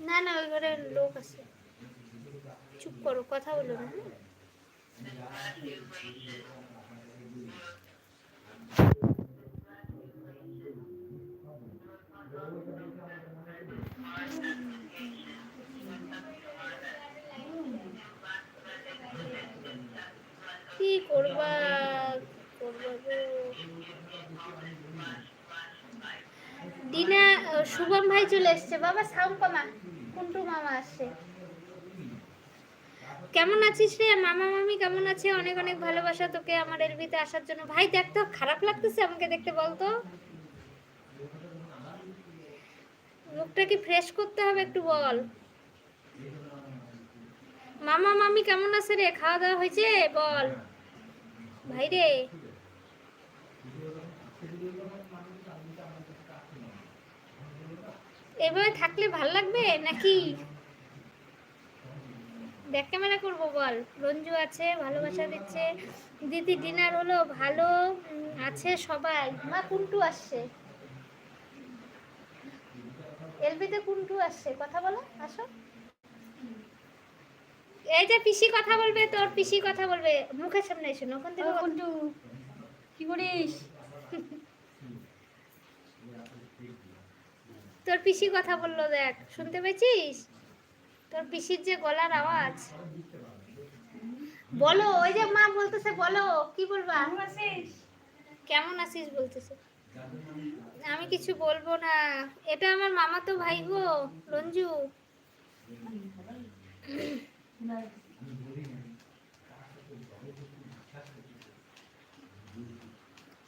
না না ওই ঘরে লোক আছে চুপ করো কথা বলো? কি করবা গো দিনা শুভম ভাই চলে এসছে। বাবা, সাউন্ড কমা। কুন্টু মামা আসছে। কেমন আছিস রে? মামা, মামি, কেমন আছে? অনেক অনেক ভালোবাসা তোকে আমার এলবিতে আসার জন্য। ভাই, দেখ তো, খারাপ লাগতেছে আমাকে দেখতে বলতো মুখটা কি ফ্রেশ করতে হবে একটু বল। মামা, মামি, কেমন আছে রে? খাওয়া দাওয়া হয়েছে? বল। ভাই রে। এভাবে থাকলে ভালো লাগবে নাকি? ব্যাক ক্যামেরা করব বল। রঞ্জু আছে ভালোবাসা দিচ্ছে। দিদি ডিনার হলো ভালো আছে সবাই। মা কুন্টু আসছে। এলবিতে কুন্টু আসছে। কথা বলো আসো। এই যে পিসি কথা বলবে তোর পিসি কথা বলবে। মুখের সামনে এসো ওখান থেকে কুন্টু কি করিস? তোর পিসি কথা বলল দেখ শুনতে পেয়েছিস? তোর পিসির যে গলার আওয়াজ। বলো ওই যে মা বলতেছে বলো কি বলবা? কেমন আছিস? কেমন আছিস বলতেছে। আমি কিছু বলব না। এটা আমার মামা তো ভাই গো রঞ্জু।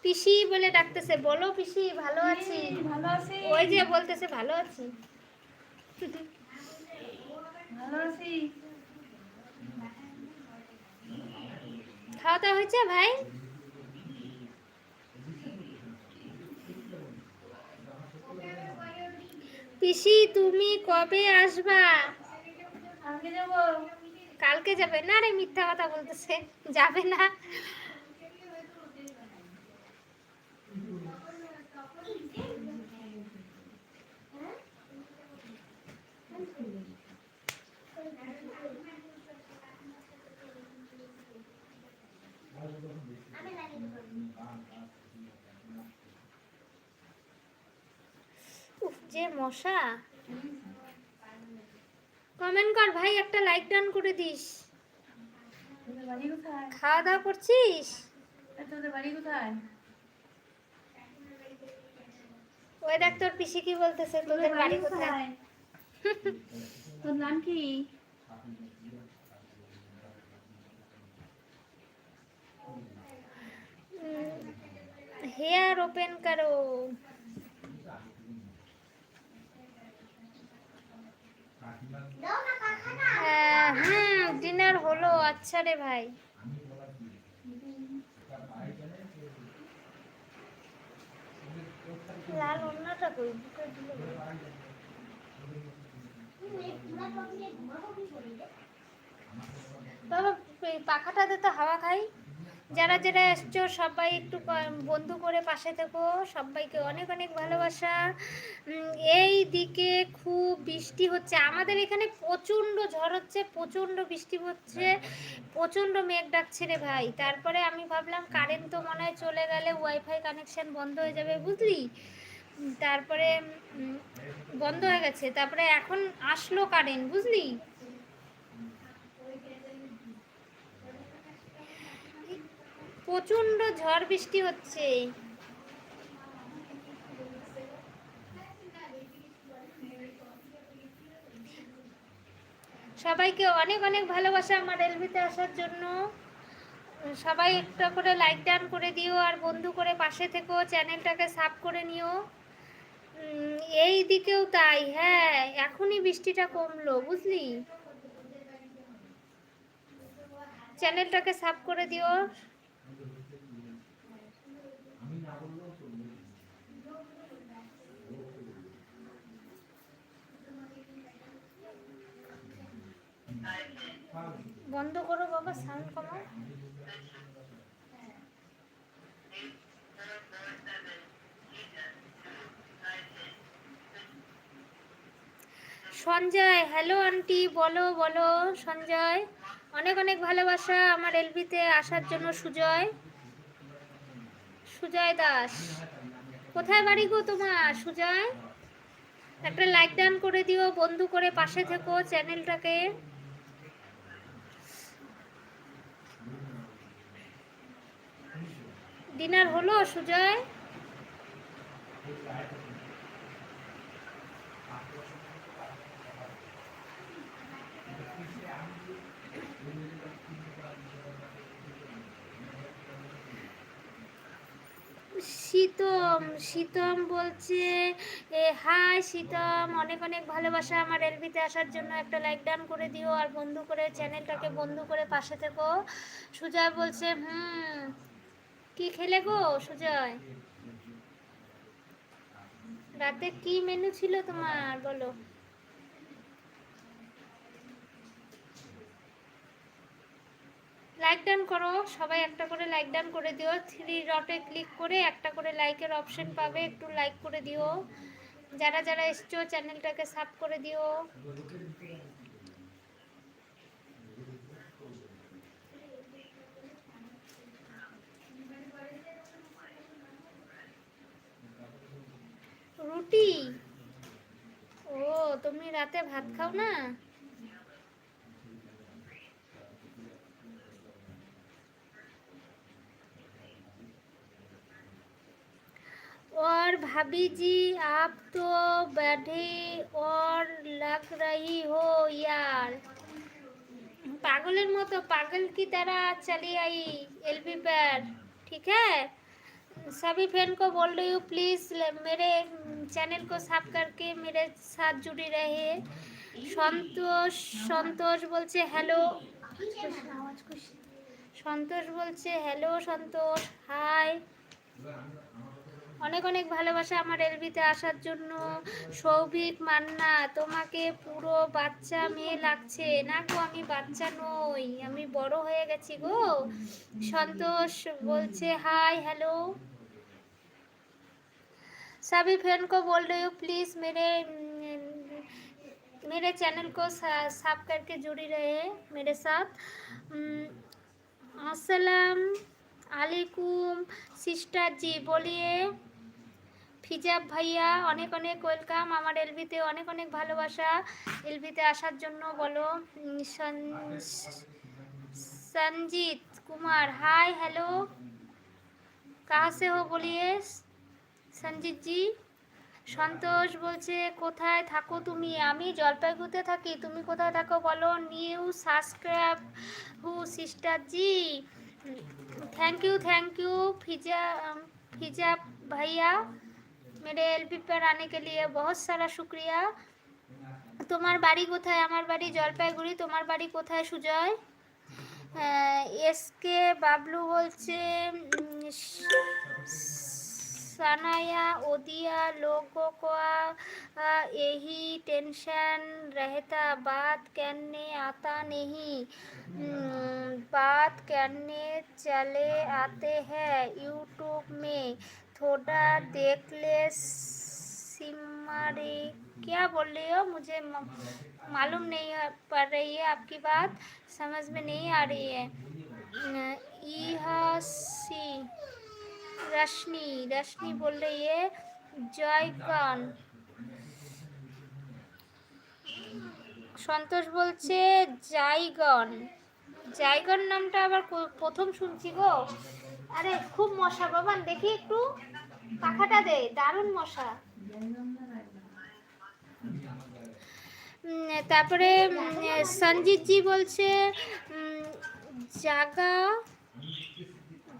পিসি বলে ডাকতেছে বলো পিসি ভালো আছি। ভালো আছি। ওই যে বলতেছে ভালো আছি। ভালো আছি। খাওয়া দাওয়া হয়েছে ভাই? পিসি তুমি কবে আসবা? কালকে যাবে? না রে মিথ্যা কথা বলতেছে। যাবে না উফ যে মশা। কমেন্ট কর ভাই, একটা লাইক ডান করে দিস। খাওয়া দাওয়া করছিস? ওই দেখ তোর পিসি কি বলতেছে, তোদের বাড়ি কোথায়? তোর নাম কি হেয়ার ওপেন করো। হুম ডিনার হলো আচ্ছা রে ভাই। লাল পাখাটাতে তো হাওয়া খাই। যারা যারা এসছো সবাই একটু বন্ধু করে পাশে থেকো। সবাইকে অনেক অনেক ভালোবাসা। এই দিকে খুব বৃষ্টি হচ্ছে। আমাদের এখানে প্রচণ্ড ঝড় হচ্ছে প্রচণ্ড বৃষ্টি হচ্ছে। প্রচণ্ড মেঘ ডাকছে রে ভাই। তারপরে আমি ভাবলাম কারেন্ট তো মনে হয় চলে গেলে ওয়াইফাই কানেকশন বন্ধ হয়ে যাবে বুঝলি? তারপরে বন্ধ হয়ে গেছে। তারপরে এখন আসলো কারেন্ট বুঝলি? প্রচণ্ড ঝড় বৃষ্টি হচ্ছে। সবাইকে অনেক অনেক ভালোবাসা আমার এলভিতে আসার জন্য। সবাই একটা করে লাইক ডান করে দিও আর বন্ধু করে পাশে থেকো, চ্যানেলটাকে সাব করে নিও। এই দিকেও তাই হ্যাঁ এখনই বৃষ্টিটা কমলো, বুঝলি? চ্যানেলটাকে সাব করে দিও। বন্ধ করো বাবা সাউন্ড কমাও। সঞ্জয় হ্যালো আন্টি বলো বলো সঞ্জয়। অনেক অনেক ভালোবাসা আমার এলবিতে আসার জন্য সুজয়। সুজয় দাস। কোথায় বাড়ি গো তোমার, সুজয়? একটা লাইক ডান করে দিও, বন্ধু করে পাশে থেকো চ্যানেলটাকে। ডিনার হলো সুজয়? শীতম শীতম বলছে, এ, হাই শীতম, অনেক অনেক ভালোবাসা আমার এলবিতে আসার জন্য। একটা লাইক ডান করে দিও আর বন্ধু করে চ্যানেলটাকে বন্ধু করে পাশে থেকো। সুজয় বলছে, হুম, কি খেলে গো সুজয়? রাতে কি মেনু ছিল তোমার? বলো। লাইক ডান করো। সবাই একটা করে লাইক ডান করে দিও। থ্রি ডটে ক্লিক করে একটা করে লাইকের অপশন পাবে। একটু লাইক করে দিও। যারা যারা এসছো চ্যানেলটাকে সাব করে দিও। রুটি? ও, তুমি রাতে ভাত খাও না? और भाभी जी आप तो बैठे और लग रही हो यार पागलेर मतो पागल की तरह चली आई एलबी पर ठीक है सभी फ्रेंड को बोल रही हूँ प्लीज़ मेरे चैनल को साफ करके मेरे साथ जुड़ी रहे সন্তোষ সন্তোষ বলছে হ্যালো সন্তোষ বলছে হ্যালো সন্তোষ হাই অনেক অনেক ভালোবাসা আমার এলবিতে আসার জন্য সৌভিক মান্না তোমাকে পুরো বাচ্চা মেয়ে লাগছে না গো আমি বাচ্চা নই আমি বড় হয়ে গেছি গো সন্তোষ বলছে হাই हेलो सभी फ्रेंड को बोल रही हूँ प्लीज़ मेरे मेरे चैनल को साफ करके जुड़ी रहे मेरे साथ अस्सलाम আলাইকুম সিস্টার জি বলিয়ে ফিজাব ভাইয়া, অনেক অনেক ওয়েলকাম। আমার এলভিতে অনেক অনেক ভালোবাসা। এলভিতে আসার জন্য বলো। সঞ্জিত কুমার হাই হ্যালো কাহাসে হো বলিয়ে। সঞ্জিত জি। সন্তোষ বলছে, কোথায় থাকো তুমি? আমি জলপাইগুড়িতে থাকি। তুমি কোথায় থাকো বলো? New subscribe who sister ji. Thank you thank you Fiza Fiza ভাইয়া। मेरे एलपी पर आने के लिए बहुत सारा शुक्रिया তোমার বাড়ি কোথায় আমার বাড়ি জলপাইগুড়ি তোমার বাড়ি কোথায় সুজয় এসকে বাবলু বলছে উম, सनाया ओदिया लोगों को आ, यही टेंशन रहता बात करने आता नहीं हम्म, बात करने चले आते हैं यूट्यूब में थोड़ा देख ले सिमरी क्या बोल रही हो मुझे म- मालूम नहीं है- पड़ रही है आपकी बात समझ में नहीं आ रही है अ, यह सी रश्मि रश्मि बोल रही है জয়গণ সন্তোষ বলছে জাইগন জাইগন নামটা আবার কো- প্রথম শুনছি গো আরে খুব মশা বাবান দেখি একটু। পাখাটা দে দারুণ মশা। তারপরে উম, সঞ্জিত জি বলছে জাগা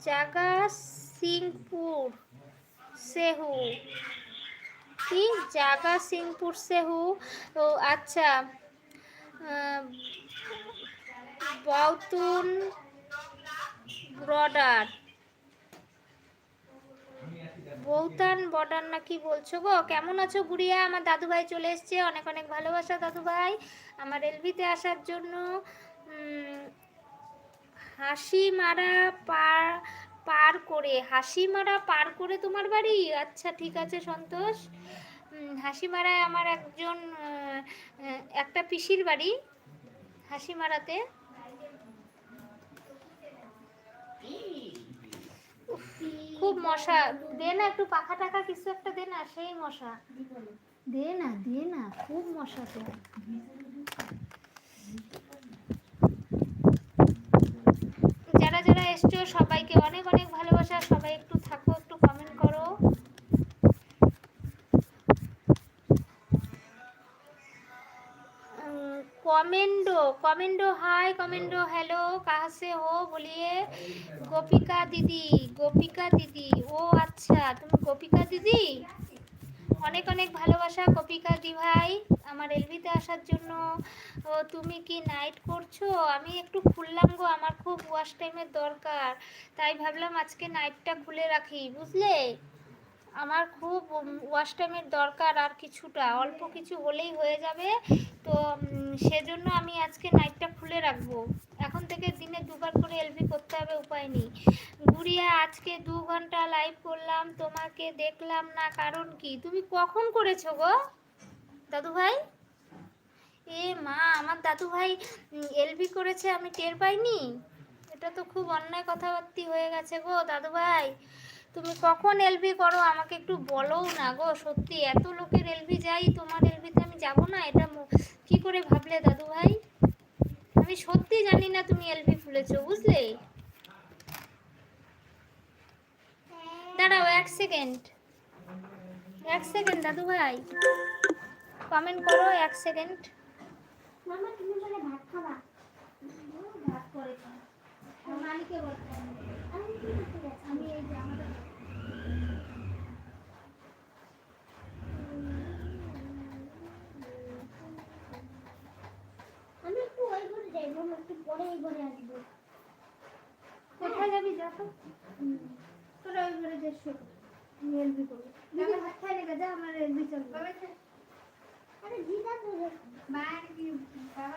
জাগা সিংপুর সেহু। কি? জাগা সিংপুর সেহু? ও আচ্ছা। বাউতুন ব্রডার। বৌতান বর্ডার না কি বলছো গো? কেমন আছো গুড়িয়া? আমার দাদু ভাই চলে এসছে। অনেক অনেক ভালোবাসা দাদু ভাই আমার এলবিতে আসার জন্য হাসি মারা পার পার করে, হাসি মারা পার করে তোমার বাড়ি? আচ্ছা ঠিক আছে, সন্তোষ। হাসি মারায় আমার একজন একটা পিসির বাড়ি, হাসি মারাতে। খুব মশা। দে না একটু পাখা টাকা কিছু একটা দে না, সেই মশা। দে না দে না, খুব মশা তো। যারা যারা এসছো, সবাইকে অনেক অনেক ভালোবাসা। সবাই একটু থাকো। कमेंडो कमेंडो हाय कमेंडो हेलो कहाँ से हो बोलिए गोपिका दीदी गोपिका दीदी ও আচ্ছা তুমি গোপিকা দিদি অনেক অনেক ভালোবাসা গোপিকা দি ভাই আমার এলবিতে আসার জন্য ও তুমি কি নাইট করছো আমি একটু খুললাম গো আমার খুব ওয়াশ টাইমের দরকার তাই ভাবলাম আজকে নাইটটা খুলে রাখি বুঝলে আমার খুব ওয়াশ টাইমের দরকার আর কিছুটা। অল্প কিছু হলেই হয়ে যাবে। তো সেজন্য আমি আজকে নাইটটা খুলে রাখব। এখন থেকে দিনে দুবার করে এলবি করতে হবে, উপায় নেই। গুড়িয়া, আজকে দু ঘণ্টা লাইভ করলাম, তোমাকে দেখলাম না, কারণ কি? তুমি কখন করেছ গো? দাদু ভাই এ মা, আমার দাদু ভাই এলবি করেছে, আমি টের পাইনি? এটা তো খুব অন্যায় কথাবার্তি হয়ে গেছে গো দাদু ভাই তুমি কখন এলবি করো? আমাকে একটু বলোও না গো, সত্যি। এত লোকের এলবি যাই, তোমার এলবিতে আমি যাব না? এটা কি করে ভাবলে দাদু ভাই আমি সত্যি জানি না তুমি এলবি খুলেছো, বুঝলে? দাঁড়াও এক সেকেন্ড এক সেকেন্ড দাদু ভাই কমেন্ট করো এক সেকেন্ড মামা, তুমি বলে ভাত খাবা? ভাত মালিকে বলতে হবে। আমি কি করতে আমি এই আমি একটু ওই ঘরে যাই একটু পরে ঘরে আসব কোথায় যাবি যা তো তোরা ওই ঘরে এলবি করব খাই রেখে যা আমার এলবি চলবে আরে দিদা তো কি বাবা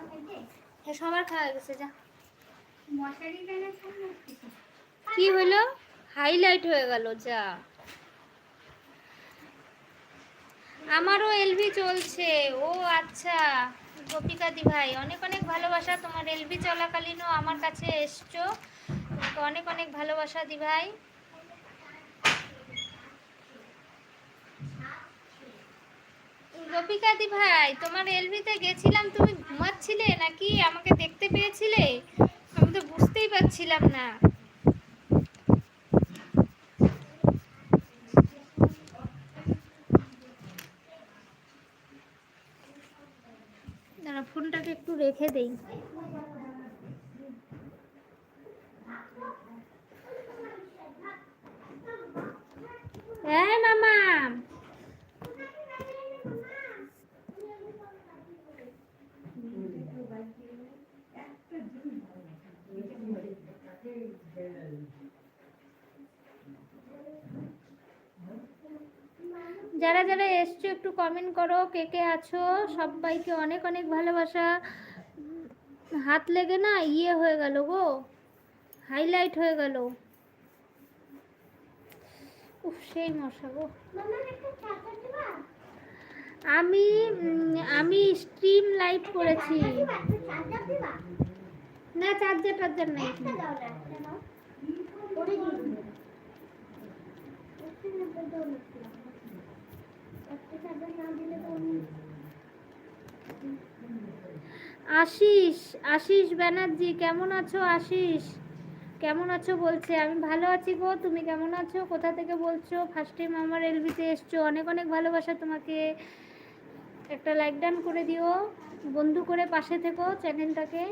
হ্যাঁ সবার খাওয়া গেছে যা। মশারি খাব কি হলো? হাইলাইট হয়ে গেল, যা। আমারও এলবি চলছে। ও আচ্ছা গোপিকা দি ভাই, অনেক অনেক ভালোবাসা তোমার এলবি চলাকালীনও আমার কাছে এসছো। তোমাকে অনেক অনেক ভালোবাসা দি ভাই। গোপিকা দি ভাই, তোমার এলবিতে গেছিলাম, তুমি ঘুমাচ্ছিলে নাকি? আমাকে দেখতে পেয়েছিলে? আমি তো বুঝতেই পারছিলাম না। দাঁড়া ফোনটাকে একটু রেখে দেই। হ্যাঁ মামা! যারা যারা এসছো, একটু কমেন্ট করো, কে কে আছো? সবাইকে অনেক অনেক ভালোবাসা। হাত লেগে না ইয়ে হয়ে গেল গো হাইলাইট হয়ে গেল। উফ, সেই মশা গো। আমি আমি স্ট্রিম লাইভ করেছি। না চার্জার টার্জার নাই ওরে দিয়ে দিও একটা নাম্বার দাও না একটা চাদর না দিলে তো আমি আশিস আশিস ব্যানার্জি, কেমন আছো আশিস? কেমন আছো বলছে, আমি ভালো আছি গো, তুমি কেমন আছো? কোথা থেকে বলছো? ফার্স্ট টাইম আমার এলবিতে এসছো, অনেক অনেক ভালোবাসা তোমাকে। একটা লাইক ডান করে দিও, বন্ধু করে পাশে থেকো চ্যানেলটাকে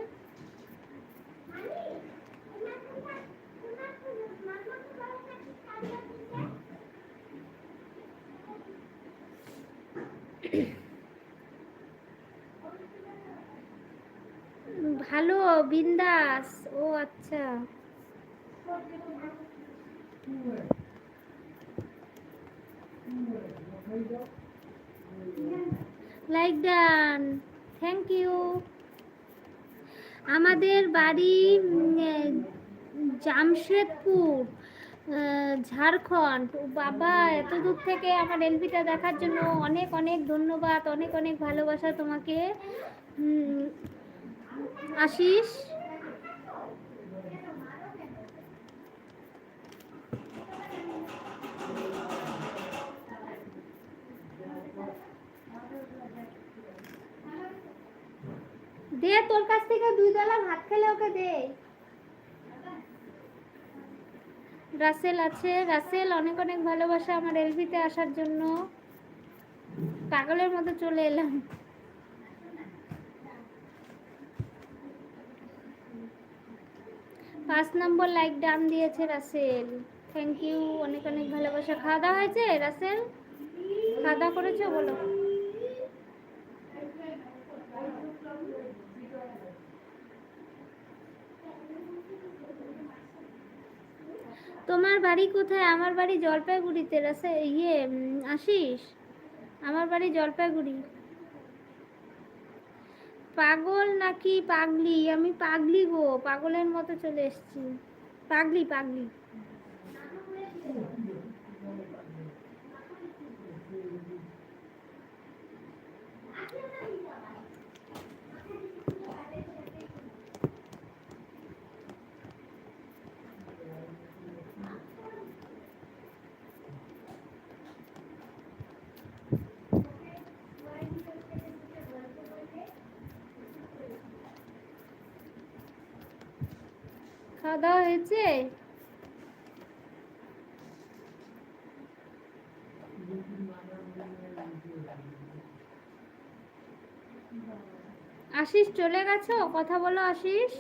ভালো বিন্দাস, ও আচ্ছা। লাইক ডান থ্যাংক ইউ আমাদের বাড়ি জামশেদপুর ঝাড়খণ্ড। বাবা, এত দূর থেকে আমার এলবিটা দেখার জন্য অনেক অনেক ধন্যবাদ, অনেক অনেক ভালোবাসা তোমাকে। আশিস দে, তোর কাছ থেকে দুই বেলা ভাত খেলে ওকে দে। রাসেল আছে। রাসেল, অনেক অনেক ভালোবাসা আমার এলভিতে আসার জন্য। পাগলের মতো চলে এলাম। পাঁচ নম্বর লাইক ডান দিয়েছে রাসেল। থ্যাংক ইউ অনেক অনেক ভালোবাসা। খাওয়া দাওয়া হয়েছে রাসেল? খাওয়া দাওয়া করেছ বলো। তোমার বাড়ি কোথায়? আমার বাড়ি জলপাইগুড়িতে রাসে ইয়ে আশিস? আমার বাড়ি জলপাইগুড়ি। পাগল নাকি পাগলি? আমি পাগলি গো পাগলের মতো চলে এসছি। পাগলি পাগলি। খাওয়া দাওয়া হয়েছে? আশিস, চলে গেছো? কথা বলো, আশিস।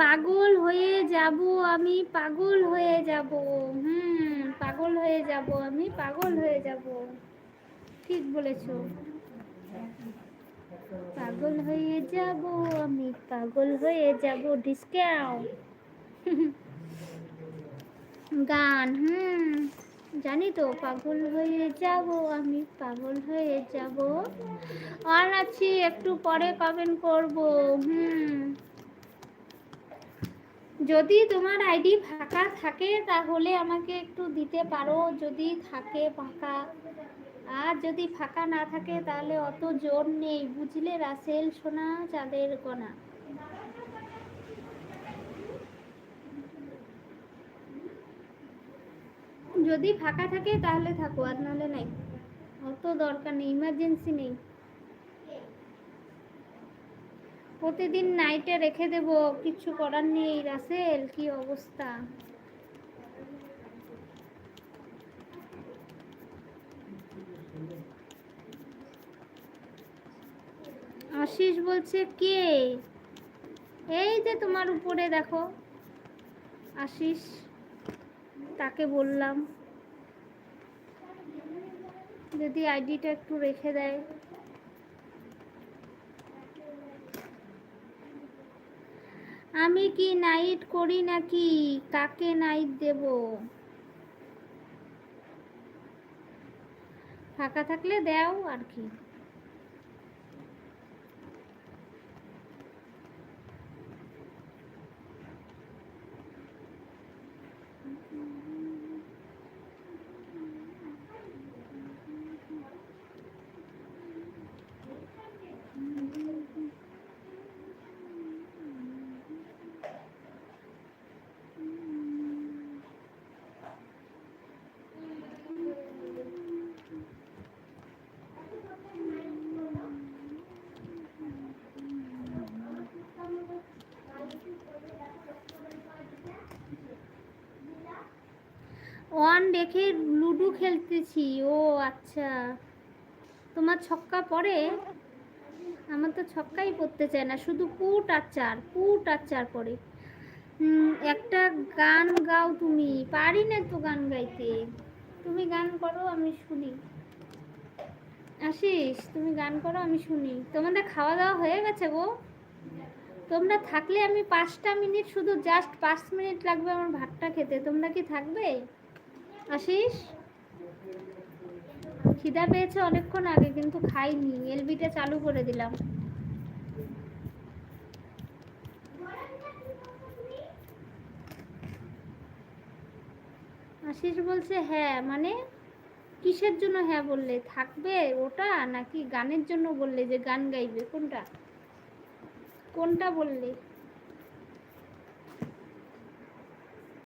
পাগল হয়ে যাব আমি, পাগল হয়ে যাব। হুম, পাগল হয়ে যাব আমি, পাগল হয়ে যাব। ঠিক বলেছ। পাগল হয়ে যাব আমি, পাগল হয়ে যাব ডিসকাউ গান, হুম, জানি তো, পাগল হয়ে যাব আমি, পাগল হয়ে যাব। আর আছি, একটু পরে কমেন্ট করব, হুম। যদি তোমার আইডি ফাঁকা থাকে, তাহলে আমাকে একটু দিতে পারো, যদি থাকে ফাঁকা। আর যদি ফাঁকা না থাকে, তাহলে অত জোর নেই, বুঝলে রাসেল? সোনা, চাঁদের কণা। যদি ফাঁকা থাকে, তাহলে থাকো, আর নাহলে নাই। অত দরকার নেই ইমার্জেন্সি নেই। প্রতিদিন নাইটে রেখে দেব, কিছু করার নেই, রাসেল? কি অবস্থা? আশিস বলছে, কে? এই যে তোমার উপরে দেখো। আশিস, তাকে বললাম, যদি আইডিটা একটু রেখে দেয়। আমি কি নাইট করি নাকি? কাকে নাইট দেব? ফাঁকা থাকলে দাও আর কি। ওয়ান রেখে লুডো খেলতেছি। ও আচ্ছা। তোমার ছক্কা পড়ে? আমার তো ছক্কাই পড়তে চায় না, শুধু পুট আর চার, পুট আর চার পড়ে। একটা গান গাও তুমি, পারি না তো গান গাইতে। তুমি গান করো, আমি শুনি। আশিস, তুমি গান করো, আমি শুনি। তোমাদের খাওয়া দাওয়া হয়ে গেছে গো? তোমরা থাকলে আমি পাঁচটা মিনিট, শুধু জাস্ট পাঁচ মিনিট লাগবে আমার ভাতটা খেতে। তোমরা কি থাকবে? আশিস? খিদা পেয়েছে অনেকক্ষণ আগে, কিন্তু খাইনি। এলবিটা চালু করে দিলাম। আশিস বলছে হ্যাঁ মানে কিসের জন্য হ্যাঁ বললে? থাকবে ওটা নাকি গানের জন্য বললে যে গান গাইবে? কোনটা? কোনটা বললে?